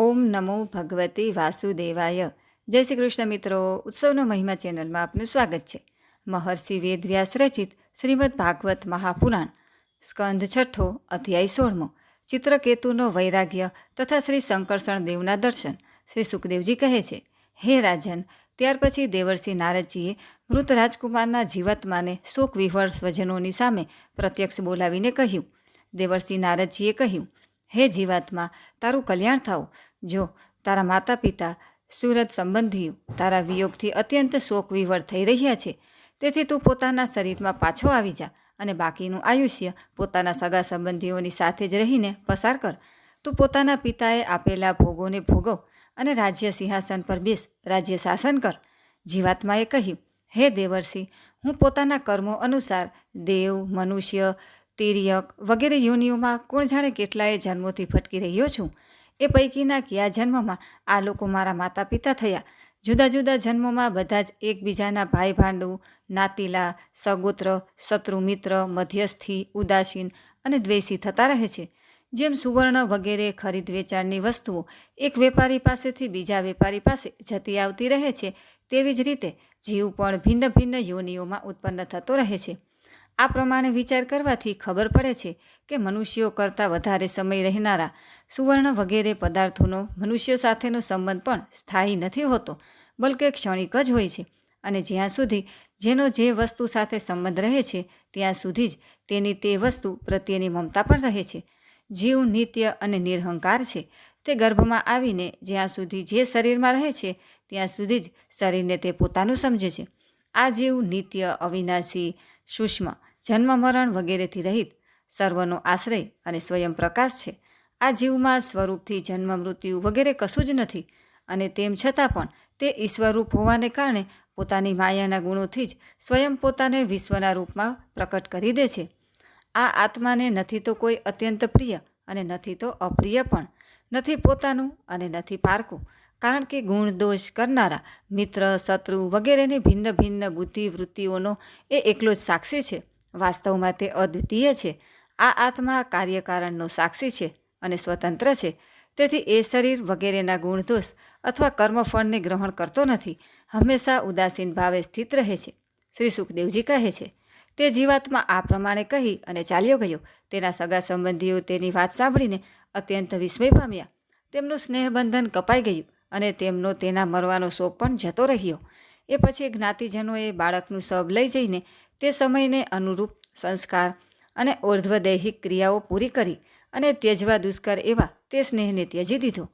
ઓમ નમો ભગવતી વાસુદેવાય. જય શ્રી કૃષ્ણ મિત્રો, ઉત્સવનો મહિમા ચેનલમાં આપનું સ્વાગત છે. મહર્ષિ વેદવ્યાસ રચિત શ્રીમદ ભાગવત મહાપુરાણ, સ્કંદ છઠ્ઠો અધ્યાય સોળમો, ચિત્રકેતુનો વૈરાગ્ય તથા શ્રી શંકરસણ દેવના દર્શન શ્રી સુખદેવજી કહે છે. હે રાજન, ત્યાર પછી દેવર્ષિ નારદજીએ મૃત રાજકુમારના જીવાત્માને શોક વિહ્વળ સ્વજનોની સામે પ્રત્યક્ષ બોલાવીને કહ્યું. દેવર્ષિ નારદજીએ કહ્યું હે જીવાત્મા, તારું કલ્યાણ થાવ જો, તારા માતા પિતા સુરત સંબંધીઓ તારા વિયોગથી અત્યંત શોક વિવર થઈ રહ્યા છે. તેથી તું પોતાના શરીરમાં પાછો આવી જા અને બાકીનું આયુષ્ય પોતાના સગા સંબંધીઓની સાથે જ રહીને પસાર કર. તું પોતાના પિતાએ આપેલા ભોગોને ભોગવ અને રાજ્ય સિંહાસન પર બેસ, રાજ્ય શાસન કર. જીવાત્માએ કહ્યું, હે દેવર્ષિ, હું પોતાના કર્મો અનુસાર દેવ, મનુષ્ય તિર્યક વગેરે યોનિઓમાં કોણ જાણે કેટલાય જન્મોથી ભટકી રહ્યો છું. એ પૈકીના કયા જન્મમાં આ લોકો મારા માતા પિતા થયા? જુદા જુદા જન્મોમાં બધા જ એકબીજાના ભાઈ ભાંડુ નાતીલા, સગોત્ર શત્રુ મિત્ર મધ્યસ્થી, ઉદાસીન અને દ્વેષી થતા રહે છે. જેમ સુવર્ણ વગેરે ખરીદ વેચાણની વસ્તુઓ એક વેપારી પાસેથી બીજા વેપારી પાસે જતી આવતી રહે છે, તેવી જ રીતે જીવ પણ ભિન્ન ભિન્ન યોનિઓમાં ઉત્પન્ન થતો રહે છે. આ પ્રમાણે વિચાર કરવાથી ખબર પડે છે કે મનુષ્યો કરતાં વધારે સમય રહેનારા સુવર્ણ વગેરે પદાર્થોનો, મનુષ્યો સાથેનો સંબંધ પણ સ્થાયી નથી હોતો, બલકે ક્ષણિક જ હોય છે. અને જ્યાં સુધી જેનો જે વસ્તુ સાથે સંબંધ રહે છે, ત્યાં સુધી જ તેની તે વસ્તુ પ્રત્યેની મમતા પણ રહે છે. જીવ નિત્ય અને નિરહંકાર છે. તે ગર્ભમાં આવીને જ્યાં સુધી જે શરીરમાં રહે છે, ત્યાં સુધી જ શરીરને તે પોતાનું સમજે છે. આ જીવ નિત્ય અવિનાશી, સૂક્ષ્મ જન્મ મરણ વગેરેથી રહિત સર્વનો આશ્રય અને સ્વયં પ્રકાશ છે. આ જીવમાં સ્વરૂપથી જન્મ, મૃત્યુ વગેરે કશું જ નથી અને તેમ છતાં પણ તે ઈશ્વરરૂપ હોવાને કારણે પોતાની માયાના ગુણોથી જ સ્વયં પોતાને વિશ્વના રૂપમાં પ્રકટ કરી દે છે. આ આત્માને નથી તો કોઈ અત્યંત પ્રિય અને નથી તો અપ્રિય પણ નથી પોતાનું અને નથી પારકું. કારણ કે ગુણ દોષ કરનારા મિત્ર, શત્રુ વગેરેની ભિન્ન ભિન્ન બુદ્ધિ વૃત્તિઓનો એ એકલો જ સાક્ષી છે. વાસ્તવમાં તે અદ્વિતીય છે. આ આત્મા કાર્યકારણનો સાક્ષી છે અને સ્વતંત્ર છે. તેથી એ શરીર વગેરેના ગુણદોષ અથવા કર્મફળને ગ્રહણ કરતો નથી. હંમેશા ઉદાસીન ભાવે સ્થિત રહે છે. શ્રી સુખદેવજી કહે છે, તે જીવાત્મા આ પ્રમાણે કહી અને ચાલ્યો ગયો. તેના સગા સંબંધીઓ તેની વાત સાંભળીને અત્યંત વિસ્મય પામ્યા. તેમનું સ્નેહબંધન કપાઈ ગયું અને તેમનો તેના મરવાનો શોક પણ જતો રહ્યો. એ પછી જ્ઞાતિજનોએ બાળકનું શબ લઈ જઈને તે સમયને અનુરૂપ સંસ્કાર અને ઉર્ધ્વદૈહિક ક્રિયાઓ પૂરી કરી અને ત્યજવા દુષ્કર એવા તે સ્નેહને ત્યજી દીધો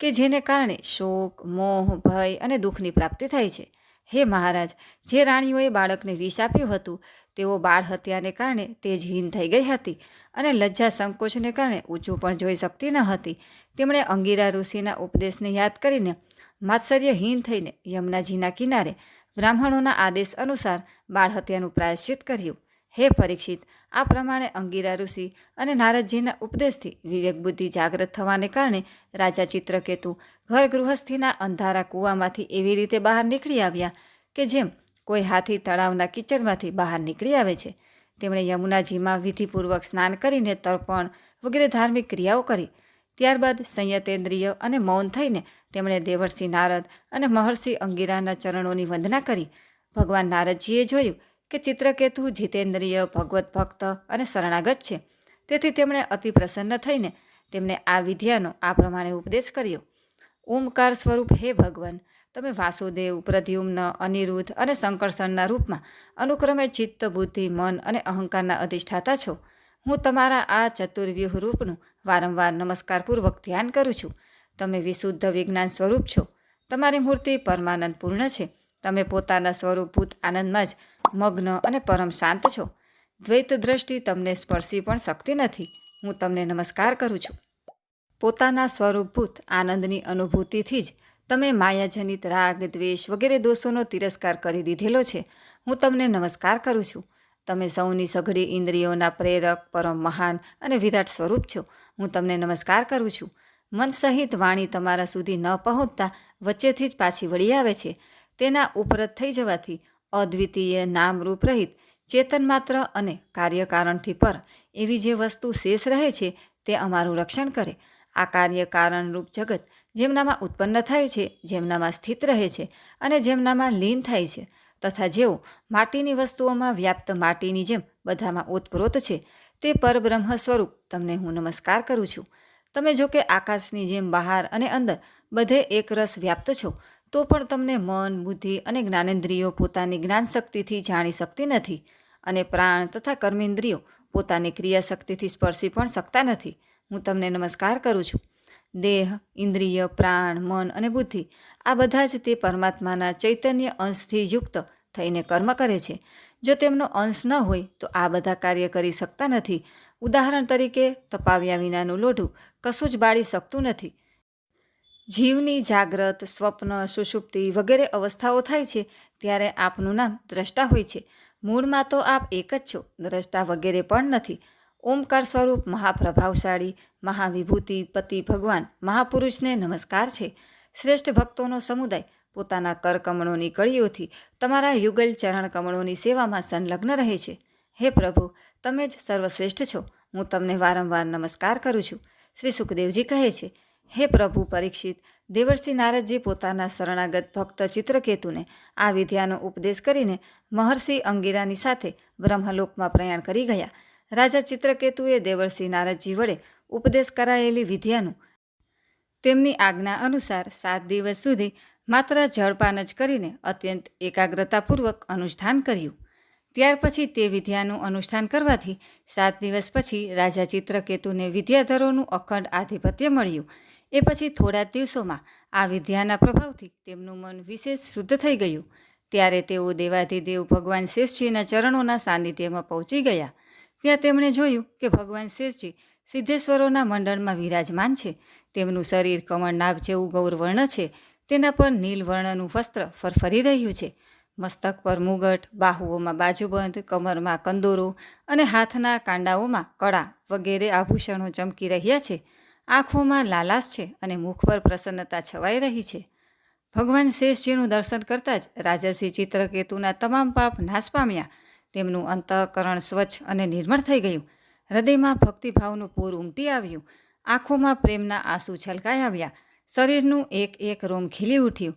કે જેને કારણે શોક, મોહ, ભય અને દુઃખની પ્રાપ્તિ થાય છે. હે મહારાજ, જે રાણીઓએ બાળકને વિષ આપ્યું હતું, તેઓ બાળ હત્યાને કારણે તેજહીન થઈ ગઈ હતી અને લજ્જા સંકોચને કારણે ઊંચું પણ જોઈ શકતી ન હતી. તેમણે અંગીરા ઋષિના ઉપદેશને યાદ કરીને માત્સર્યહીન થઈને યમુનાજીના કિનારે બ્રાહ્મણોના આદેશ અનુસાર બાળ હત્યાનું પ્રાયશ્ચિત કર્યું. હે પરીક્ષિત, આ પ્રમાણે અંગીરા ઋષિ અને નારદજીના ઉપદેશથી વિવેક બુદ્ધિ જાગૃત થવાને કારણે રાજા ચિત્રકેતુ ઘર ગૃહસ્થીના અંધારા કૂવામાંથી એવી રીતે બહાર નીકળી આવ્યા કે જેમ કોઈ હાથી તળાવના કિચડમાંથી બહાર નીકળી આવે છે. તેમણે યમુનાજીમાં વિધિપૂર્વક સ્નાન કરીને તર્પણ વગેરે ધાર્મિક ક્રિયાઓ કરી. ત્યારબાદ સંયતેન્દ્રિય અને મૌન થઈને તેમણે દેવર્ષિ નારદ અને મહર્ષિ અંગીરાના ચરણોની વંદના કરી. ભગવાન નારદજીએ જોયું કે ચિત્રકેતુ જીતેન્દ્રિય, ભગવત ભક્ત અને શરણાગત છે. તેથી તેમણે અતિ પ્રસન્ન થઈને તેમને આ વિદ્યાનો આ પ્રમાણે ઉપદેશ કર્યો. ઓમકાર સ્વરૂપ હે ભગવાન, તમે વાસુદેવ, પ્રદ્યુમ્ન, અનિરુદ્ધ અને શંકરસનના રૂપમાં અનુક્રમે ચિત્ત, બુદ્ધિ, મન અને અહંકારના અધિષ્ઠાતા છો. હું તમારા આ ચતુર્વ્યૂહ રૂપનું વારંવાર નમસ્કારપૂર્વક ધ્યાન કરું છું. તમે વિશુદ્ધ વિજ્ઞાન સ્વરૂપ છો. તમારી મૂર્તિ પરમાનંદ પૂર્ણ છે. તમે પોતાના સ્વરૂપભૂત આનંદમાં જ મગ્ન અને પરમ શાંત છો. દ્વૈત દ્રષ્ટિ તમને સ્પર્શી પણ શકતી નથી. હું તમને નમસ્કાર કરું છું. પોતાના સ્વરૂપભૂત આનંદની અનુભૂતિથી જ તમે માયાજનિત રાગ, દ્વેષ વગેરે દોષોનો તિરસ્કાર કરી દીધેલો છે. હું તમને નમસ્કાર કરું છું. તમે સૌની સઘળી ઇન્દ્રિયોના પ્રેરક, પરમ મહાન અને વિરાટ સ્વરૂપ છો. હું તમને નમસ્કાર કરું છું. મન સહિત વાણી તમારા સુધી ન પહોંચતા વચ્ચેથી જ પાછી વળી આવે છે. તેના ઉપરત થઈ જવાથી અદ્વિતીય, નામરૂપ રહિત, ચેતન માત્ર અને કાર્યકારણથી પર એવી જે વસ્તુ શેષ રહે છે તે અમારું રક્ષણ કરે. આ કાર્યકારણરૂપ જગત જેમનામાં ઉત્પન્ન થાય છે, જેમનામાં સ્થિત રહે છે અને જેમનામાં લીન થાય છે. તથા જેઓ માટીની વસ્તુઓમાં વ્યાપ્ત માટીની જેમ બધામાં ઓતપ્રોત છે, તે પરબ્રહ્મ સ્વરૂપ તમને હું નમસ્કાર કરું છું. તમે જો કે આકાશની જેમ બહાર અને અંદર બધે એક રસ વ્યાપ્ત છો, તો પણ તમને મન, બુદ્ધિ અને જ્ઞાનેન્દ્રિયો પોતાની જ્ઞાન શક્તિથી જાણી શકતી નથી અને પ્રાણ તથા કર્મેન્દ્રિયો પોતાની ક્રિયાશક્તિથી સ્પર્શી પણ શકતા નથી. હું તમને નમસ્કાર કરું છું. દેહ, ઇન્દ્રિય, પ્રાણ, મન અને બુદ્ધિ, આ બધા જ તે પરમાત્માના ચૈતન્ય અંશથી યુક્ત થઈને કર્મ કરે છે. જો તેમનો અંશ ન હોય, તો આ બધા કાર્ય કરી શકતા નથી. ઉદાહરણ તરીકે, તપાવ્યા વિનાનું લોઢું કશું જ બાળી શકતું નથી. જીવની જાગ્રત, સ્વપ્ન, સુષુપ્તિ વગેરે અવસ્થાઓ થાય છે, ત્યારે આપનું નામ દ્રષ્ટા હોય છે. મૂળમાં તો આપ એક જ છો, દ્રષ્ટા વગેરે પણ નથી. ઓમકાર સ્વરૂપ મહાપ્રભાવશાળી, મહાવિભૂતિ પતિ ભગવાન મહાપુરુષને નમસ્કાર છે. શ્રેષ્ઠ ભક્તોનો સમુદાય પોતાના કરકમળોની કળીઓથી તમારા યુગલ ચરણ કમળોની સેવામાં સંલગ્ન રહે છે. હે પ્રભુ, તમે જ સર્વશ્રેષ્ઠ છો. હું તમને વારંવાર નમસ્કાર કરું છું. શ્રી સુખદેવજી કહે છે, હે પ્રભુ પરીક્ષિત, દેવર્ષિ નારદજી પોતાના શરણાગત ભક્ત ચિત્રકેતુને આ વિદ્યાનો ઉપદેશ કરીને મહર્ષિ અંગીરાની સાથે બ્રહ્મલોકમાં પ્રયાણ કરી ગયા. રાજા ચિત્રકેતુએ દેવળસિંહ નારદજી વડે ઉપદેશ કરાયેલી વિદ્યાનું તેમની આજ્ઞા અનુસાર સાત દિવસ સુધી માત્ર જળપાન જ કરીને અત્યંત એકાગ્રતાપૂર્વક અનુષ્ઠાન કર્યું. ત્યાર પછી તે વિદ્યાનું અનુષ્ઠાન કરવાથી સાત દિવસ પછી રાજા ચિત્રકેતુને વિદ્યાધરોનું અખંડ આધિપત્ય મળ્યું. એ પછી થોડા દિવસોમાં આ વિદ્યાના પ્રભાવથી તેમનું મન વિશેષ શુદ્ધ થઈ ગયું. ત્યારે તેઓ દેવાધિદેવ ભગવાન શેષજીના ચરણોના સાનિધ્યમાં પહોંચી ગયા. ત્યાં તેમણે જોયું કે ભગવાન શિવજી સિદ્ધેશ્વરોના મંડળમાં વિરાજમાન છે. તેમનું શરીર કમળનાભ જેવું ગૌરવર્ણ છે. તેના પર નીલવર્ણનું વસ્ત્ર ફરફરી રહ્યું છે. મસ્તક પર મુગટ, બાહુઓમાં બાજુબંધ, કમરમાં કંદોરો અને હાથના કાંડાઓમાં કળા વગેરે આભૂષણો ચમકી રહ્યા છે. આંખોમાં લાલાશ છે અને મુખ પર પ્રસન્નતા છવાઈ રહી છે. ભગવાન શેષજીનું દર્શન કરતાં જ રાજસિંહ ચિત્રકેતુના તમામ પાપ નાશ પામ્યા. તેમનું અંતઃકરણ સ્વચ્છ અને નિર્મળ થઈ ગયું. હૃદયમાં ભક્તિભાવનું પૂર ઉમટી આવ્યું. આંખોમાં પ્રેમના આંસુ છલકાઈ આવ્યા. શરીરનું એક એક રોમ ખીલી ઉઠ્યું.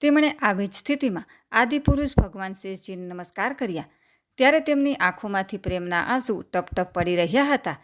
તેમણે આવી જ સ્થિતિમાં આદિપુરુષ ભગવાન શેષજીને નમસ્કાર કર્યા. ત્યારે તેમની આંખોમાંથી પ્રેમના આંસુ ટપ ટપ પડી રહ્યા હતા.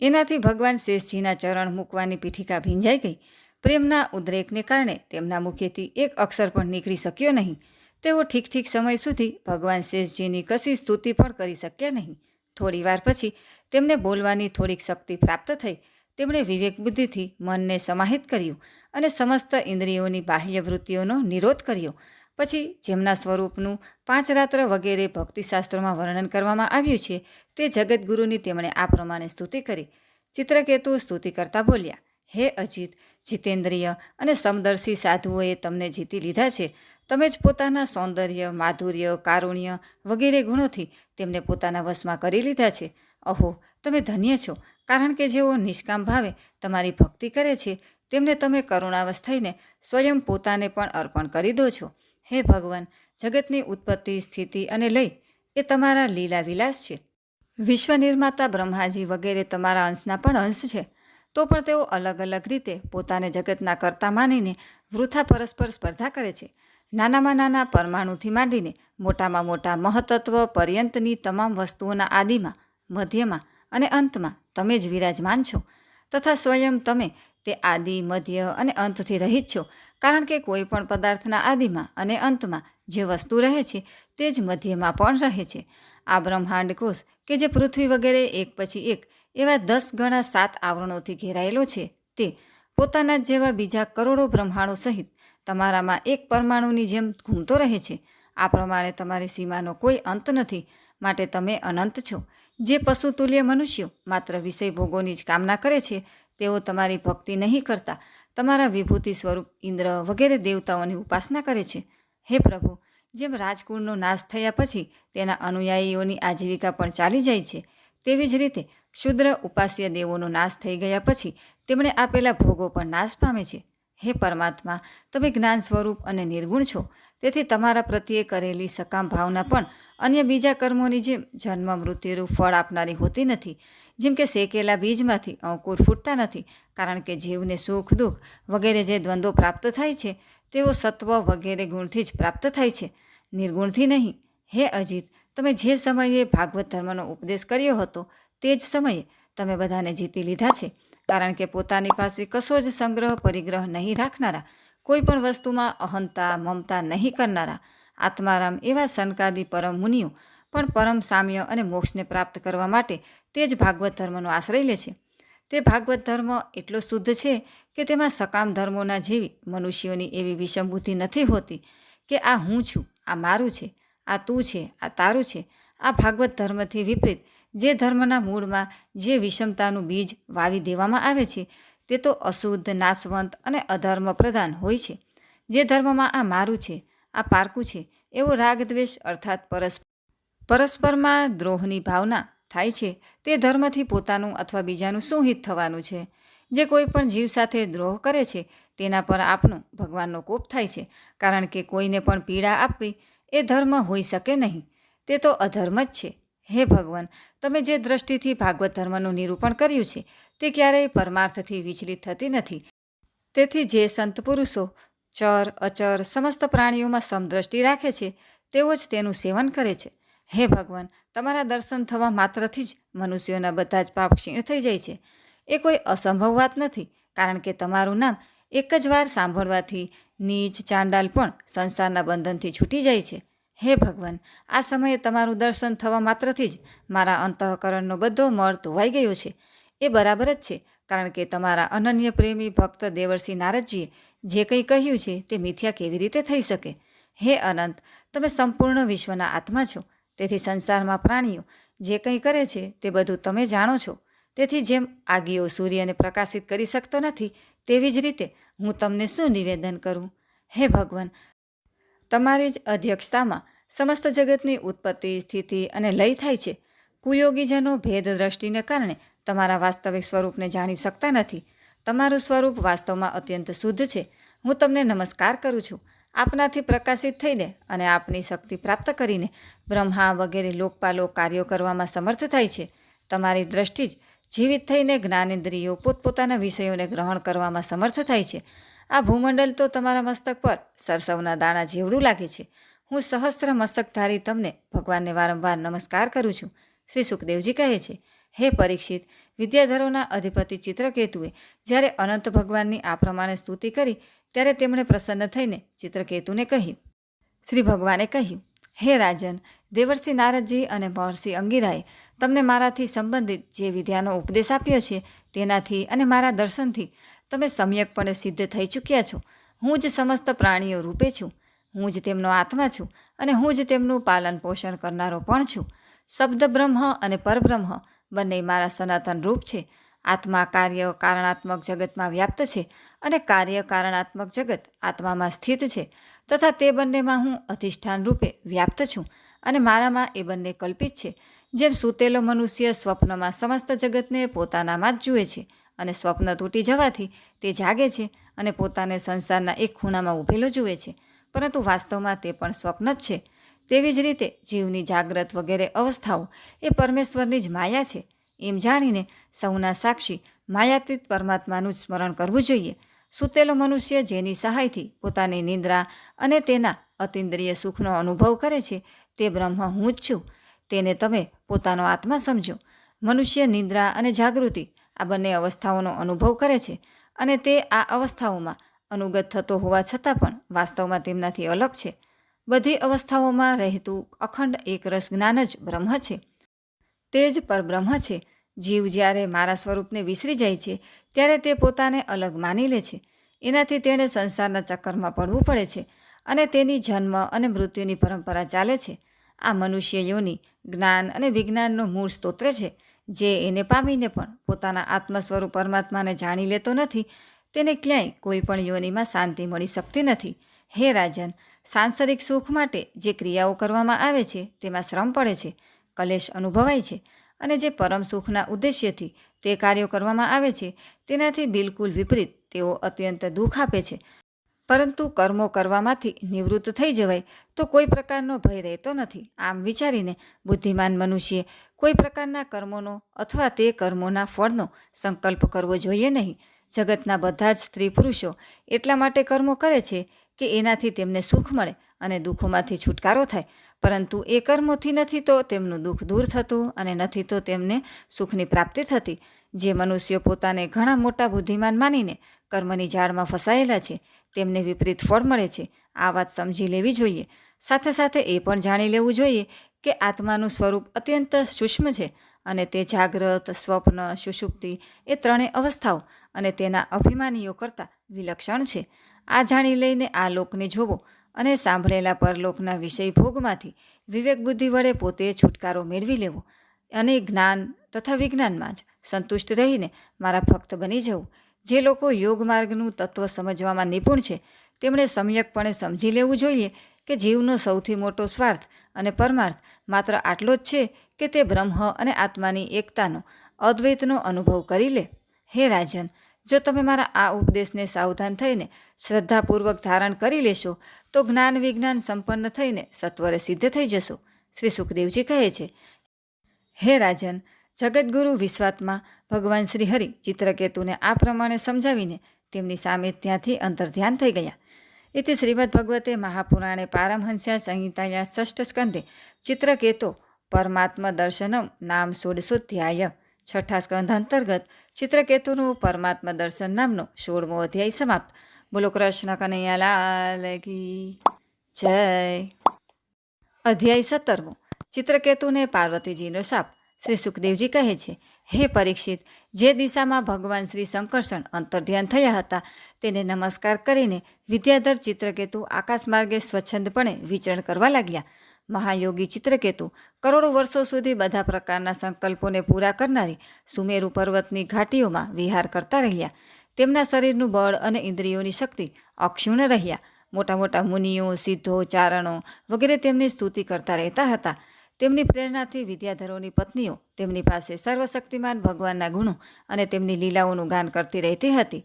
એનાથી ભગવાન શેષજીના ચરણ મૂકવાની પીઠિકા ભીંજાઈ ગઈ. પ્રેમના ઉદ્રેકને કારણે તેમના મુખેથી એક અક્ષર પણ નીકળી શક્યો નહીં. તેઓ ઠીક ઠીક સમય સુધી ભગવાન શેષજીની કશી સ્તુતિ પણ કરી શક્યા નહીં. થોડી વાર પછી તેમને બોલવાની થોડીક શક્તિ પ્રાપ્ત થઈ. તેમણે વિવેક બુદ્ધિથી મનને સમાહિત કર્યું અને સમસ્ત ઇન્દ્રિયોની બાહ્ય વૃત્તિઓનો નિરોધ કર્યો. પછી જેમના સ્વરૂપનું પાંચ રાત્ર વગેરે ભક્તિશાસ્ત્રોમાં વર્ણન કરવામાં આવ્યું છે, તે જગતગુરુની તેમણે આ પ્રમાણે સ્તુતિ કરી. ચિત્રકેતુ સ્તુતિ કરતા બોલ્યા, હે અજીત, જીતેન્દ્રિય અને સમદર્શી સાધુઓએ તમને જીતી લીધા છે. તમે જ પોતાના સૌંદર્ય, માધુર્ય, કારુણ્ય વગેરે ગુણોથી તેમને પોતાના વશમાં કરી લીધા છે. અહો, તમે ધન્ય છો. કારણ કે જેઓ નિષ્કામ ભાવે તમારી ભક્તિ કરે છે, તેમને તમે કરુણાવશ થઈને સ્વયં પોતાને પણ અર્પણ કરી દો છો. હે ભગવાન, જગતની ઉત્પત્તિ, સ્થિતિ અને લય એ તમારા લીલા વિલાસ છે. વિશ્વ નિર્માતા બ્રહ્માજી વગેરે તમારા અંશના પણ અંશ છે. તો પણ તેઓ અલગ અલગ રીતે પોતાને જગતના કરતા માનીને વૃથા પરસ્પર સ્પર્ધા કરે છે. નાનામાં નાના પરમાણુથી માંડીને મોટામાં મોટા મહતત્વ પર્યંતની તમામ વસ્તુઓના આદિમાં, મધ્યમાં અને અંતમાં તમે જ વિરાજમાન છો. તથા સ્વયં તમે તે આદિ, મધ્ય અને અંતથી રહિત છો. કારણ કે કોઈ પણ પદાર્થના આદિમાં અને અંતમાં જે વસ્તુ રહે છે, તે જ મધ્યમાં પણ રહે છે. આ બ્રહ્માંડ કોષ કે જે પૃથ્વી વગેરે એક પછી એક એવા દસ ગણા સાત આવરણોથી ઘેરાયેલો છે, તે પોતાના જેવા બીજા કરોડો બ્રહ્માંડો સહિત તમારામાં એક પરમાણુની જેમ ઘૂમતો રહે છે. આ પ્રમાણે તમારી સીમાનો કોઈ અંત નથી. માટે તમે અનંત છો. જે પશુતુલ્ય મનુષ્યો માત્ર વિષય ભોગોની જ કામના કરે છે, તેઓ તમારી ભક્તિ નહીં કરતા. તમારા વિભૂતિ સ્વરૂપ ઇન્દ્ર વગેરે દેવતાઓની ઉપાસના કરે છે. હે પ્રભુ, જેમ રાજકુળનો નાશ થયા પછી તેના અનુયાયીઓની આજીવિકા પણ ચાલી જાય છે, તેવી જ રીતે ક્ષુદ્ર ઉપાસ્ય દેવોનો નાશ થઈ ગયા પછી તેમણે આપેલા ભોગો પણ નાશ પામે છે. હે પરમાત્મા, તમે જ્ઞાન સ્વરૂપ અને નિર્ગુણ છો. તેથી તમારા પ્રત્યે કરેલી સકામ ભાવના પણ અન્ય બીજા કર્મોની જેમ જન્મ મૃત્યુરૂપ ફળ આપનારી હોતી નથી. જેમ કે શેકેલા બીજમાંથી અંકુર ફૂટતા નથી, કારણ કે જીવને સુખ, દુઃખ વગેરે જે દ્વંદ્વો પ્રાપ્ત થાય છે, તેઓ સત્વ વગેરે ગુણથી જ પ્રાપ્ત થાય છે. નિર્ગુણથી નહીં. હે અજીત, તમે જે સમયે ભાગવત ધર્મનો ઉપદેશ કર્યો હતો, તે જ સમયે તમે બધાને જીતી લીધા છે. કારણ કે પોતાની પાસે કશો જ સંગ્રહ, પરિગ્રહ નહીં રાખનારા, કોઈ પણ વસ્તુમાં અહંતા, મમતા નહીં કરનારા. આત્મારામ એવા સનકાદી પરમ મુનિઓ, પણ પરમ સામ્ય અને મોક્ષને પ્રાપ્ત કરવા માટે તે જ ભાગવત ધર્મનો આશ્રય લે છે. તે ભાગવત ધર્મ એટલો શુદ્ધ છે કે તેમાં સકામ ધર્મોના જેવી મનુષ્યોની એવી વિષમબુદ્ધિ નથી હોતી કે આ હું છું, આ મારું છે, આ તું છે, આ તારું છે. આ ભાગવત ધર્મથી વિપરીત જે ધર્મના મૂળમાં જે વિષમતાનું બીજ વાવી દેવામાં આવે છે, તે તો અશુદ્ધ, નાશવંત અને અધર્મ પ્રધાન હોય છે. જે ધર્મમાં આ મારું છે, આ પારકું છે, એવો રાગદ્વેષ અર્થાત પરસ્પર પરસ્પરમાં દ્રોહની ભાવના થાય છે, તે ધર્મથી પોતાનું અથવા બીજાનું શું હિત થવાનું છે? જે કોઈ પણ જીવ સાથે દ્રોહ કરે છે, તેના પર આપનું, ભગવાનનો કોપ થાય છે, કારણ કે કોઈને પણ પીડા આપવી એ ધર્મ હોઈ શકે નહીં. તે તો અધર્મ જ છે. હે ભગવાન, તમે જે દ્રષ્ટિથી ભાગવત ધર્મનું નિરૂપણ કર્યું છે, તે ક્યારેય પરમાર્થથી વિચલિત થતી નથી. તેથી જે સંત પુરુષો ચર, અચર, સમસ્ત પ્રાણીઓમાં સમદ્રષ્ટિ રાખે છે, તેઓ જ તેનું સેવન કરે છે. હે ભગવાન, તમારા દર્શન થવા માત્રથી જ મનુષ્યોના બધા જ પાપ ક્ષીણ થઈ જાય છે. એ કોઈ અસંભવ વાત નથી, કારણ કે તમારું નામ એક જ વાર સાંભળવાથી નીચ ચાંડાલ પણ સંસારના બંધનથી છૂટી જાય છે. હે ભગવાન, આ સમયે તમારું દર્શન થવા માત્રથી જ મારા અંતઃકરણનો બધો મળ ધોવાઈ ગયો છે. એ બરાબર જ છે, કારણ કે તમારા અનન્ય પ્રેમી ભક્ત દેવરસિંહ નારદજીએ જે કંઈ કહ્યું છે તે મિથ્યા કેવી રીતે થઈ શકે? હે અનંત, તમે સંપૂર્ણ વિશ્વના આત્મા છો. તેથી સંસારમાં પ્રાણીઓ જે કંઈ કરે છે તે બધું તમે જાણો છો. તેથી જેમ આગીઓ સૂર્યને પ્રકાશિત કરી શકતો નથી, તેવી જ રીતે હું તમને શું નિવેદન કરું? હે ભગવાન તમારી જ અધ્યક્ષતામાં સમસ્ત જગતની ઉત્પત્તિ, સ્થિતિ અને લય થાય છે. કુયોગીજનો ભેદ દ્રષ્ટિને કારણે તમારા વાસ્તવિક સ્વરૂપને જાણી શકતા નથી. તમારું સ્વરૂપ વાસ્તવમાં અત્યંત શુદ્ધ છે. હું તમને નમસ્કાર કરું છું. આપનાથી પ્રકાશિત થઈને અને આપની શક્તિ પ્રાપ્ત કરીને બ્રહ્મા વગેરે લોકપાલો કાર્યો કરવામાં સમર્થ થાય છે. તમારી દ્રષ્ટિ જ જીવિત થઈને જ્ઞાનેન્દ્રિયો પોતપોતાના વિષયોને ગ્રહણ કરવામાં સમર્થ થાય છે. આ ભૂમંડળ તો તમારા મસ્તક પર સરસવના દાણા જેવડું લાગે છે. હું સહસ્ત્ર મસ્તકધારી તમને ભગવાનને વારંવાર નમસ્કાર કરું છું. શ્રી સુખદેવજી કહે છે, હે પરીક્ષિત, વિદ્યાધરોના અધિપતિ ચિત્રકેતુએ જ્યારે અનંત ભગવાનની આ પ્રમાણે સ્તુતિ કરી, ત્યારે તેમણે પ્રસન્ન થઈને ચિત્રકેતુને કહ્યું. શ્રી ભગવાને કહ્યું, હે રાજન, દેવર્ષિ નારદજી અને મહર્ષિ અંગિરાએ તમને મારાથી સંબંધિત જે વિદ્યાનો ઉપદેશ આપ્યો છે, તેનાથી અને મારા દર્શનથી તમે સમ્યકપણે સિદ્ધ થઈ ચૂક્યા છો. હું જ સમસ્ત પ્રાણીઓ રૂપે છું. હું જ તેમનો આત્મા છું અને હું જ તેમનું પાલન પોષણ કરનારો પણ છું. શબ્દ બ્રહ્મ અને પરબ્રહ્મ બંને મારા સનાતન રૂપ છે. આત્મા કાર્ય કારણાત્મક જગતમાં વ્યાપ્ત છે અને કાર્ય કારણાત્મક જગત આત્મામાં સ્થિત છે. તથા તે બંનેમાં હું અધિષ્ઠાન રૂપે વ્યાપ્ત છું અને મારામાં એ બંને કલ્પિત છે. જેમ સૂતેલો મનુષ્ય સ્વપ્નમાં સમસ્ત જગતને પોતાનામાં જ જુએ છે. અને સ્વપ્ન તૂટી જવાથી તે જાગે છે અને પોતાને સંસારના એક ખૂણામાં ઊભેલો જુએ છે. પરંતુ વાસ્તવમાં તે પણ સ્વપ્ન જ છે. તેવી જ રીતે જીવની જાગ્રત વગેરે અવસ્થાઓ એ પરમેશ્વરની જ માયા છે. એમ જાણીને સૌના સાક્ષી માયાતીત પરમાત્માનું જ સ્મરણ કરવું જોઈએ. સૂતેલો મનુષ્ય જેની સહાયથી પોતાની નિંદ્રા અને તેના અતિન્દ્રિય સુખનો અનુભવ કરે છે તે બ્રહ્મ હું જ છું. તેને તમે પોતાનો આત્મા સમજો. મનુષ્ય નિંદ્રા અને જાગૃતિ આ બંને અવસ્થાઓનો અનુભવ કરે છે અને તે આ અવસ્થાઓમાં અનુગત થતો હોવા છતાં પણ વાસ્તવમાં તેમનાથી અલગ છે. બધી અવસ્થાઓમાં રહેતું અખંડ એક રસ જ્ઞાન જ બ્રહ્મ છે. તે જ પરબ્રહ્મ છે. જીવ જ્યારે મારા સ્વરૂપને વિસરી જાય છે, ત્યારે તે પોતાને અલગ માની લે છે. એનાથી તેણે સંસારના ચક્કરમાં પડવું પડે છે અને તેની જન્મ અને મૃત્યુની પરંપરા ચાલે છે. આ મનુષ્ય યોની જ્ઞાન અને વિજ્ઞાનનો મૂળ સ્તોત્ર છે. જે એને પામીને પણ પોતાના આત્મ સ્વરૂપ પરમાત્માને જાણી લેતો નથી, તેને ક્યાંય કોઈ પણ યોનિમાં શાંતિ મળી શકતી નથી. હે રાજન, સાંસારિક સુખ માટે જે ક્રિયાઓ કરવામાં આવે છે, તેમાં શ્રમ પડે છે, કલેશ અનુભવાય છે અને જે પરમ સુખના ઉદ્દેશ્યથી તે કાર્યો કરવામાં આવે છે, તેનાથી બિલકુલ વિપરીત તેઓ અત્યંત દુઃખ આપે છે. પરંતુ કર્મો કરવામાંથી નિવૃત્ત થઈ જવાય તો કોઈ પ્રકારનો ભય રહેતો નથી. આમ વિચારીને બુદ્ધિમાન મનુષ્ય કોઈ પ્રકારના કર્મોનો અથવા તે કર્મોના ફળનો સંકલ્પ કરવો જોઈએ નહીં. જગતના બધા જ સ્ત્રી પુરુષો એટલા માટે કર્મો કરે છે કે એનાથી તેમને સુખ મળે અને દુઃખોમાંથી છુટકારો થાય. પરંતુ એ કર્મોથી નથી તો તેમનું દુઃખ દૂર થતું અને નથી તો તેમને સુખની પ્રાપ્તિ થતી. જે મનુષ્યો પોતાને ઘણા મોટા બુદ્ધિમાન માનીને કર્મની જાળમાં ફસાયેલા છે તેમને વિપરીત ફળ મળે છે. આ વાત સમજી લેવી જોઈએ. સાથે સાથે એ પણ જાણી લેવું જોઈએ કે આત્માનું સ્વરૂપ અત્યંત સૂક્ષ્મ છે અને તે જાગ્રત, સ્વપ્ન, સુષુપ્તિ એ ત્રણેય અવસ્થાઓ અને તેના અભિમાનીઓ કરતાં વિલક્ષણ છે. આ જાણી લઈને આ લોકને જોવો અને સાંભળેલા પરલોકના વિષય ભોગમાંથી વિવેક બુદ્ધિ વડે પોતે છુટકારો મેળવી લેવો. અને જ્ઞાન તથા વિજ્ઞાનમાં જ સંતુષ્ટ રહીને મારા ભક્ત બની જવું. જે લોકો યોગ માર્ગનું તત્વ સમજવામાં નિપુણ છે, તેમણે સમ્યકપણે સમજી લેવું જોઈએ કે જીવનો સૌથી મોટો સ્વાર્થ અને પરમાર્થ માત્ર આટલો જ છે કે તે બ્રહ્મ અને આત્માની એકતાનો, અદ્વૈતનો અનુભવ કરી લે. હે રાજન, જો તમે મારા આ ઉપદેશને સાવધાન થઈને શ્રદ્ધાપૂર્વક ધારણ કરી લેશો, તો જ્ઞાન વિજ્ઞાન સંપન્ન થઈને સત્વરે સિદ્ધ થઈ જશો. શ્રી સુખદેવજી કહે છે. હે રાજન જગતગુરુ વિશ્વાત્મા ભગવાન શ્રી હરિ ચિત્રકેતુને આ પ્રમાણે સમજાવીને તેમની સામે ત્યાંથી અંતર્ધ્યાન થઈ ગયા. એથી શ્રીમદ ભગવતે મહાપુરાણે પારમહંસ્યા સંહિતાયા ષષ્ઠ સ્કંદે ચિત્રકેતો પરમાત્મ દર્શનમ નામ ષોડશોધ્યાય છઠ્ઠા સ્કંદ અંતર્ગત ચિત્રકેતુનું પરમાત્મ દર્શન નામનો સોળમો અધ્યાય સમાપ્ત. બોલો કૃષ્ણ કનૈયાલાલ કી જય. અધ્યાય સત્તરમો. ચિત્રકેતુને પાર્વતીજીનો શાપ શ્રી સુખદેવજી કહે છે, હે પરીક્ષિત, જે દિશામાં ભગવાન શ્રી શંકરસણ અંતર્ધ્યાન થયા હતા, તેને નમસ્કાર કરીને વિદ્યાધર ચિત્રકેતુ આકાશ માર્ગે સ્વચ્છંદપણે વિચરણ કરવા લાગ્યા. મહાયોગી ચિત્રકેતુ, કરોડો વર્ષો સુધી બધા પ્રકારના સંકલ્પોને પૂરા કરનારી સુમેરુ પર્વતની ઘાટીઓમાં વિહાર કરતા રહ્યા. તેમના શરીરનું બળ અને ઇન્દ્રિયોની શક્તિ અક્ષુણ રહ્યા. મોટા મોટા મુનિઓ, સિદ્ધો, ચારણો વગેરે તેમની સ્તુતિ કરતા રહેતા હતા. તેમની પ્રેરણાથી વિદ્યાધરોની પત્નીઓ તેમની પાસે સર્વશક્તિમાન ભગવાનના ગુણો અને તેમની લીલાઓનું ગાન કરતી રહેતી હતી.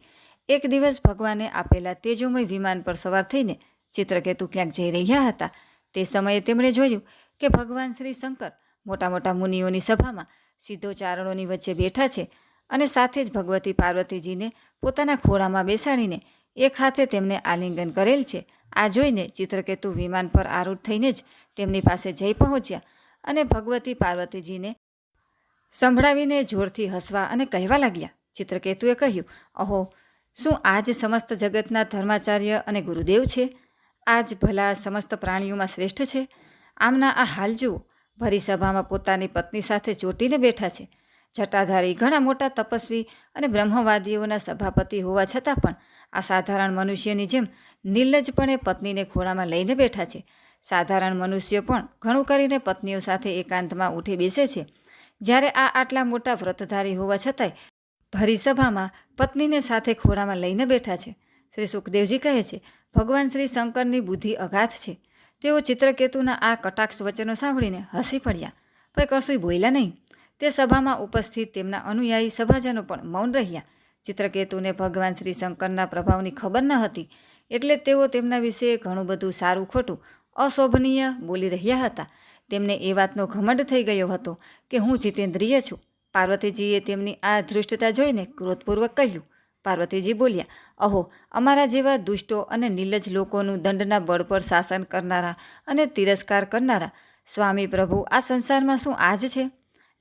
એક દિવસ ભગવાને આપેલા તેજોમય વિમાન પર સવાર થઈને ચિત્રકેતુ ક્યાંક જઈ રહ્યા હતા. તે સમયે તેમણે જોયું કે ભગવાન શ્રી શંકર મોટા મોટા મુનિઓની સભામાં સીધો ચારણોની વચ્ચે બેઠા છે અને સાથે જ ભગવતી પાર્વતીજીને પોતાના ખોળામાં બેસાડીને એક હાથે તેમને આલિંગન કરેલ છે. આ જોઈને ચિત્રકેતુ વિમાન પર આરૂઢ થઈને જ તેમની પાસે જઈ પહોંચ્યા અને ભગવતી પાર્વતીજીને સંભળાવીને જોરથી હસવા અને કહેવા લાગ્યા. ચિત્રકેતુએ કહ્યું, અહો, શું આજ સમસ્ત જગતના ધર્માચાર્ય અને ગુરુદેવ છે? આજ ભલા સમસ્ત પ્રાણીઓમાં શ્રેષ્ઠ છે? આમના આ હાલ જુઓ, ભરી સભામાં પોતાની પત્ની સાથે ચોટીને બેઠા છે. જટાધારી ઘણા મોટા તપસ્વી અને બ્રહ્મવાદીઓના સભાપતિ હોવા છતાં પણ આ સાધારણ મનુષ્યની જેમ નિર્લજપણે પત્નીને ખોળામાં લઈને બેઠા છે. સાધારણ મનુષ્યો પણ ઘણું કરીને પત્નીઓ સાથે એકાંતમાં ઉઠી બેસે છે. જ્યારે આ આટલા મોટા વ્રતધારી હોવા છતાંય ભરી સભામાં પત્નીને સાથે ખોળામાં લઈને બેઠા છે. શ્રી સુખદેવજી કહે છે, ભગવાન શ્રી શંકરની બુદ્ધિ અગાધ છે. તેઓ ચિત્રકેતુના આ કટાક્ષ વચનો સાંભળીને હસી પડ્યા. પણ કશું બોલ્યા નહીં. તે સભામાં ઉપસ્થિત તેમના અનુયાયી સભાજનો પણ મૌન રહ્યા. ચિત્રકેતુને ભગવાન શ્રી શંકરના પ્રભાવની ખબર ન હતી. એટલે તેઓ તેમના વિશે ઘણું બધું સારું ખોટું અશોભનીય બોલી રહ્યા હતા. તેમને એ વાતનો ઘમંડ થઈ ગયો હતો કે હું જીતેન્દ્રિય છું. પાર્વતીજીએ તેમની આ ધૃષ્ટતા જોઈને ક્રોધપૂર્વક કહ્યું. પાર્વતીજી બોલ્યા, અહો, અમારા જેવા દુષ્ટો અને નિલજ લોકોનું દંડના બળ પર શાસન કરનારા અને તિરસ્કાર કરનારા, સ્વામી પ્રભુ, આ સંસારમાં શું આજ છે?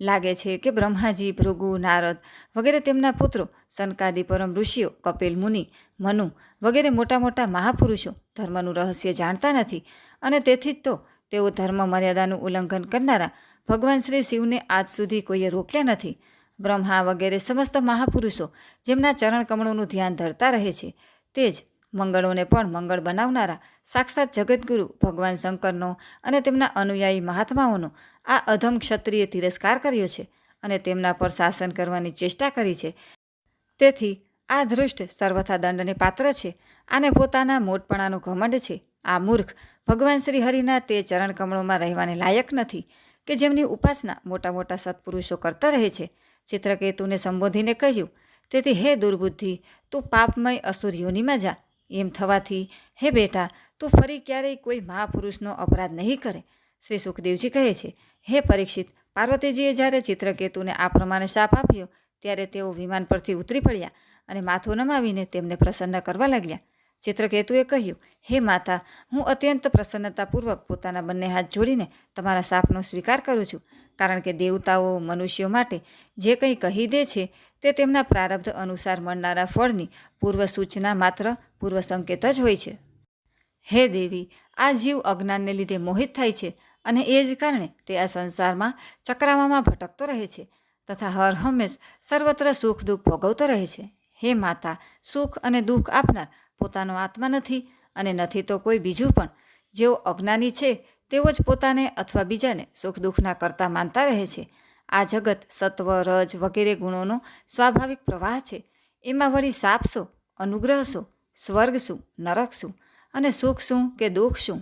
લાગે છે કે બ્રહ્માજી, ભૃગુ, નારદ વગેરે તેમના પુત્રો, સનકાદી પરમ ઋષિઓ, કપિલ મુનિ, મનુ વગેરે મોટા મોટા મહાપુરુષો ધર્મનું રહસ્ય જાણતા નથી અને તેથી જ તો તેઓ ધર્મ મર્યાદાનું ઉલ્લંઘન કરનારા ભગવાન શ્રી શિવને આજ સુધી કોઈએ રોક્યા નથી. બ્રહ્મા વગેરે સમસ્ત મહાપુરુષો જેમના ચરણ કમળોનું ધ્યાન ધરતા રહે છે, તે જ મંગળોને પણ મંગળ બનાવનારા સાક્ષાત જગતગુરુ ભગવાન શંકરનો અને તેમના અનુયાયી મહાત્માઓનો આ અધમ ક્ષત્રિય તિરસ્કાર કર્યો છે અને તેમના પર શાસન કરવાની ચેષ્ટા કરી છે. તેથી આ ધૃષ્ટ સર્વથા દંડને પાત્ર છે. આને પોતાના મોટપણાનું ઘમંડ છે. આ મૂર્ખ ભગવાન શ્રી હરિના તે ચરણ કમળોમાં રહેવાને લાયક નથી કે જેમની ઉપાસના મોટા મોટા સત્પુરુષો કરતા રહે છે. ચિત્રકેતુને સંબોધીને કહ્યું, તેથી હે દુર્બુદ્ધિ, તું પાપમય અસુર યોનિમાં જા. એમ થવાથી, હે બેટા, તું ફરી ક્યારેય કોઈ મહાપુરુષનો અપરાધ નહીં કરે. શ્રી સુખદેવજી કહે છે, હે પરીક્ષિત, પાર્વતીજીએ જ્યારે ચિત્રકેતુને આ પ્રમાણે શાપ આપ્યો, ત્યારે તેઓ વિમાન પરથી ઉતરી પડ્યા અને માથું નમાવીને તેમને પ્રસન્ન કરવા લાગ્યા. ચિત્રકેતુએ કહ્યું, હે માતા, હું અત્યંત પ્રસન્નતાપૂર્વક પોતાના બંને હાથ જોડીને તમારા શાપનો સ્વીકાર કરું છું, કારણ કે દેવતાઓ મનુષ્યો માટે જે કંઈ કહી દે છે તે તેમના પ્રારબ્ધ અનુસાર મળનારા ફળની પૂર્વ સૂચના માત્ર પૂર્વ સંકેત જ હોય છે. હે દેવી, આ જીવ અજ્ઞાનને લીધે મોહિત થાય છે અને એ જ કારણે તે આ સંસારમાં ચક્રાવામાં ભટકતો રહે છે તથા હર હંમેશ સર્વત્ર સુખ દુઃખ ભોગવતો રહે છે. હે માતા, સુખ અને દુઃખ આપનાર પોતાનો આત્મા નથી અને નથી તો કોઈ બીજું પણ. જેઓ અજ્ઞાની છે તેઓ જ પોતાને અથવા બીજાને સુખ દુઃખના કરતા માનતા રહે છે. આ જગત સત્વ, રજ વગેરે ગુણોનો સ્વાભાવિક પ્રવાહ છે. એમાં વળી સાપ શું, અનુગ્રહ શું, સ્વર્ગ શું, નરક શું અને સુખ શું કે દુઃખ શું?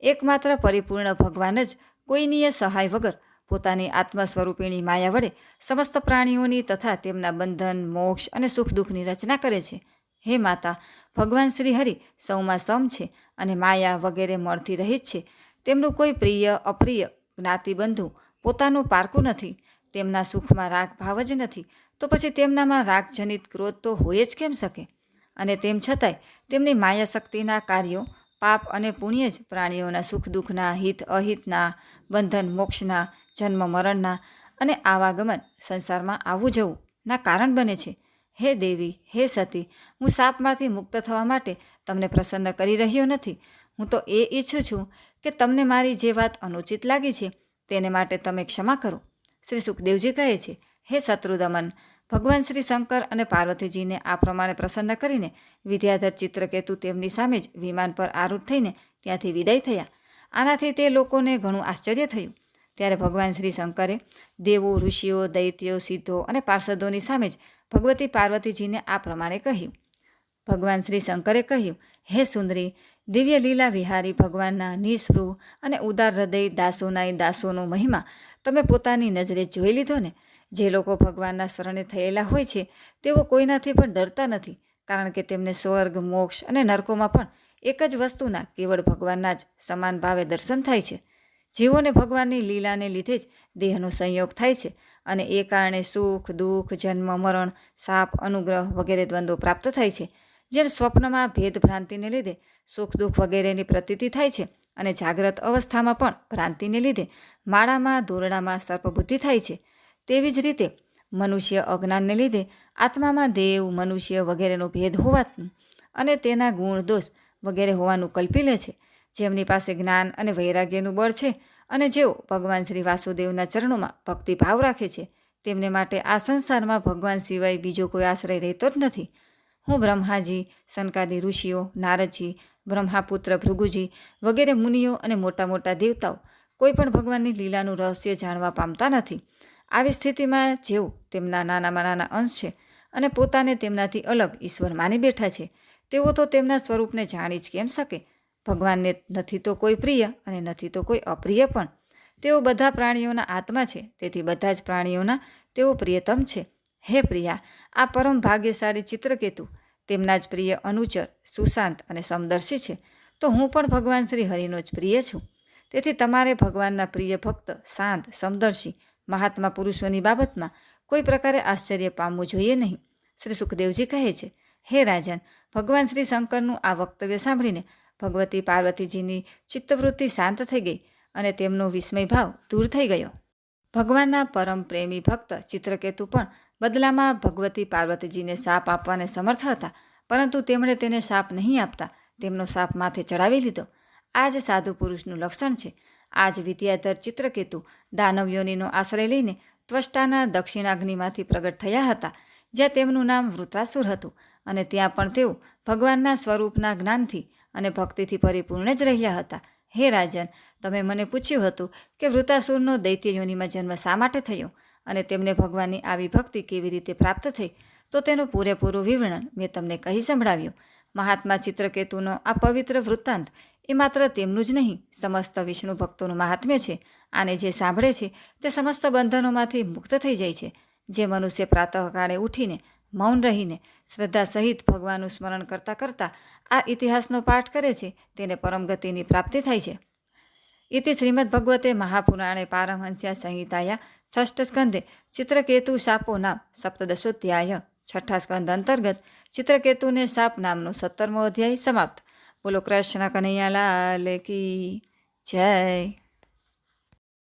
એકમાત્ર પરિપૂર્ણ ભગવાન જ કોઈનીય સહાય વગર પોતાની આત્મા સ્વરૂપિણી માયા વડે સમસ્ત પ્રાણીઓની તથા તેમના બંધન, મોક્ષ અને સુખ દુઃખની રચના કરે છે. હે માતા, ભગવાન શ્રી હરિ સૌમાં સમ છે અને માયા વગેરે મળતી રહી છે. તેમનું કોઈ પ્રિય, અપ્રિય જ્ઞાતિબંધુ પોતાનું પારકું નથી, તેમના સુખમાં રાગ ભાવ જ નથી, તો પછી તેમનામાં રાગજનિત ક્રોધ તો હોય જ કેમ શકે? અને તેમ છતાંય તેમની માયા શક્તિના કાર્યો, પાપ અને પુણ્ય જ પ્રાણીઓના સુખ દુઃખના, હિત અહિતના, બંધન મોક્ષના, જન્મ મરણના અને આવાગમન સંસારમાં આવવું જવું ના કારણ બને છે. હે દેવી, હે સતી, હું સાપમાંથી મુક્ત થવા માટે તમને પ્રસન્ન કરી રહ્યો નથી. હું તો એ ઈચ્છું છું કે તમને મારી જે વાત અનુચિત લાગી છે તેને માટે તમે ક્ષમા કરો. શ્રી સુખદેવજી કહે છે, હે શત્રુદમન, ભગવાન શ્રી શંકર અને પાર્વતીજીને આ પ્રમાણે પ્રસન્ન કરીને વિદ્યાધર ચિત્રકેતુ તેમની સામે જ વિમાન પર આરૂઢ થઈને ત્યાંથી વિદાય થયા. આનાથી તે લોકોને ઘણું આશ્ચર્ય થયું. ત્યારે ભગવાન શ્રી શંકરે દેવો, ઋષિઓ, દૈત્યો, સિદ્ધો અને પાર્ષદોની સામે જ ભગવતી પાર્વતીજીને આ પ્રમાણે કહ્યું. ભગવાન શ્રી શંકરે કહ્યું, હે સુંદરી દિવ્ય લીલા વિહારી ભગવાનના નિસ્પૃહ અને ઉદાર હૃદય દાસોના દાસોનો મહિમા તમે પોતાની નજરે જોઈ લીધો ને? જે લોકો ભગવાનના શરણે થયેલા હોય છે, તેઓ કોઈનાથી પણ ડરતા નથી, કારણ કે તેમને સ્વર્ગ, મોક્ષ અને નરકોમાં પણ એક જ વસ્તુના કેવળ ભગવાનના જ સમાન ભાવે દર્શન થાય છે. જીવોને ભગવાનની લીલાને લીધે જ દેહનો સંયોગ થાય છે અને એ કારણે સુખ, દુઃખ, જન્મ, મરણ, સાપ, અનુગ્રહ વગેરે દ્વંદ્વો પ્રાપ્ત થાય છે. જેમ સ્વપ્નમાં ભેદભ્રાંતિને લીધે સુખ દુઃખ વગેરેની પ્રતીતિ થાય છે અને જાગ્રત અવસ્થામાં પણ ભ્રાંતિને લીધે માળામાં દોરડામાં સર્પબુદ્ધિ થાય છે. તેવી જ રીતે મનુષ્ય અજ્ઞાનને લીધે આત્મામાં દેવ, મનુષ્ય વગેરેનો ભેદ હોવાનું અને તેના ગુણ, દોષ વગેરે હોવાનું કલ્પી લે છે. જેમની પાસે જ્ઞાન અને વૈરાગ્યનું બળ છે અને જેઓ ભગવાન શ્રી વાસુદેવના ચરણોમાં ભક્તિભાવ રાખે છે, તેમને માટે આ સંસારમાં ભગવાન સિવાય બીજો કોઈ આશ્રય રહેતો જ નથી. હું બ્રહ્માજી સનકાદી ઋષિઓ, નારદજી, બ્રહ્માપુત્ર, ભૃગુજી વગેરે મુનિઓ અને મોટા મોટા દેવતાઓ કોઈ પણ ભગવાનની લીલાનું રહસ્ય જાણવા પામતા નથી. આવી સ્થિતિમાં જેઓ તેમના નાનામાં નાના અંશ છે અને પોતાને તેમનાથી અલગ ઈશ્વર માની બેઠા છે, તેઓ તો તેમના સ્વરૂપને જાણી જ કેમ શકે? ભગવાનને નથી તો કોઈ પ્રિય અને નથી તો કોઈ અપ્રિય પણ. તેઓ બધા પ્રાણીઓના આત્મા છે, તેથી બધા જ પ્રાણીઓના તેઓ પ્રિયતમ છે. હે પ્રિયા, આ પરમ ભાગ્યશાળી ચિત્રકેતુ, તેમના જ પ્રિય અનુચર, સુશાંત અને સમદર્શી છે, તો હું પણ ભગવાન શ્રી હરિનો જ પ્રિય છું. તેથી તમારે ભગવાનના પ્રિય ભક્ત શાંત સમદર્શી, મહાત્મા પુરુષોની બાબતમાં કોઈ પ્રકારે આશ્ચર્ય પામવું જોઈએ નહીં. શ્રી સુખદેવજી કહે છે, હે રાજન, ભગવાન શ્રી શંકરનું આ વક્તવ્ય સાંભળીને ભગવતી પાર્વતીજીની ચિત્તવૃત્તિ શાંત થઈ ગઈ અને તેમનો વિસ્મય ભાવ દૂર થઈ ગયો. ભગવાનના પરમ પ્રેમી ભક્ત, ચિત્રકેતુ પણ બદલામાં ભગવતી પાર્વતીજીને સાપ આપવાને સમર્થ હતા, પરંતુ તેમણે તેને સાપ નહીં આપતા, તેમનો સાપ માથે ચડાવી લીધો. આ જ સાધુ પુરુષનું લક્ષણ છે. આ જ વિદ્યાધર ચિત્રકેતુ દાનવયોનીનો આશ્રય લઈને ત્વષ્ટાના દક્ષિણાગ્નિમાંથી પ્રગટ થયા હતા, જ્યાં તેમનું નામ વૃત્રાસુર હતું અને ત્યાં પણ તેઓ ભગવાનના સ્વરૂપના જ્ઞાનથી અને ભક્તિથી પરિપૂર્ણ જ રહ્યા હતા. હે રાજન, તમે મને પૂછ્યું હતું કે વૃતાસુરનો દૈત્ય યોનિમાં જન્મ શા માટે થયો? અને તેમને ભગવાનની આવી ભક્તિ કેવી રીતે પ્રાપ્ત થઈ, તો તેનું પૂરેપૂરું વિવરણ મેં તમને કહી સંભળાવ્યું. મહાત્મા ચિત્રકેતુનો આ પવિત્ર વૃત્તાંત એ માત્ર તેમનું જ નહીં, સમસ્ત વિષ્ણુ ભક્તોનું મહાત્મ્ય છે. આને જે સાંભળે છે તે સમસ્ત બંધનોમાંથી મુક્ત થઈ જાય છે. જે મનુષ્ય પ્રાતઃકાળે ઉઠીને મૌન રહીને શ્રદ્ધા સહિત ભગવાનનું સ્મરણ કરતાં કરતાં આ ઇતિહાસનો પાઠ કરે છે, તેને પરમગતિની પ્રાપ્તિ થાય છે. ઇતિ શ્રીમદ્ભગવતે મહાપુરાણે પારમહંસ્યા સંહિતાયા ષષ્ઠ સ્કંધે ચિત્રકેતુ સાપો નામ સપ્તદશોધ્યાય છઠ્ઠા સ્કંધ અંતર્ગત ચિત્રકેતુને સાપ નામનો સત્તરમો અધ્યાય સમાપ્ત બોલો કૃષ્ણ કનૈયાલાલ કી જય